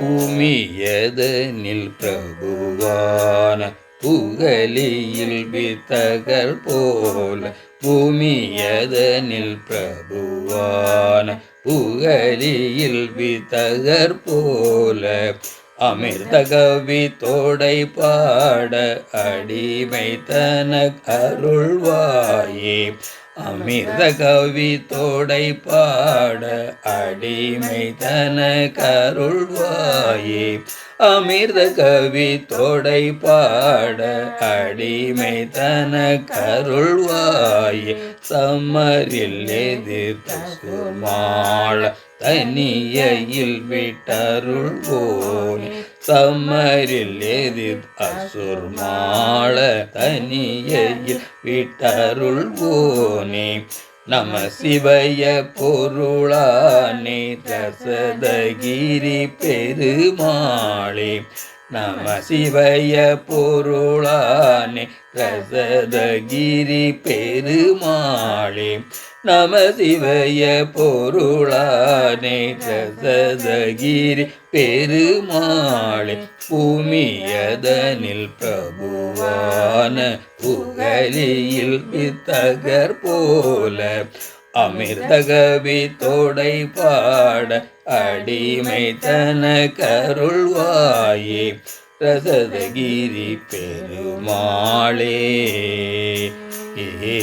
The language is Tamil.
பூமியதனில் பிரபுவான? புகலியில் வித்தகர் போல. பூமியதனில் பிரபுவான? புகலியில் வித்தகர் போல. அமிர்த கவி தோடை பாட அடிமை தனக் அருள்வாயே. அமிர்த கவி தோடை பாட அடிமை தன கருள்வாயே. அமிர்த கவி தொடை பாட அடிமை தன கருள்வாய் சம்மரில் எதிர்த்த சுமாள விட்டருள் விட்டருள்வோனே சம்மரில் எதிர் அசுர்மாள தனியில் விட்டருள்வோனே. நம சிவய பொருளானே தசதகிரி பெருமாளே நம சிவய பொருளானே ரசதகிரி பெருமாளே. நம சிவய பொருளானே ரசதகிரி பெருமாளே பூமியதனில் பிரபுவான புகழியில் வித்தகர் போல அமிர்தகவி தோடை பாட அடிமை தன கருள்வாயே ரசதகிரி பெருமாளே. ஏ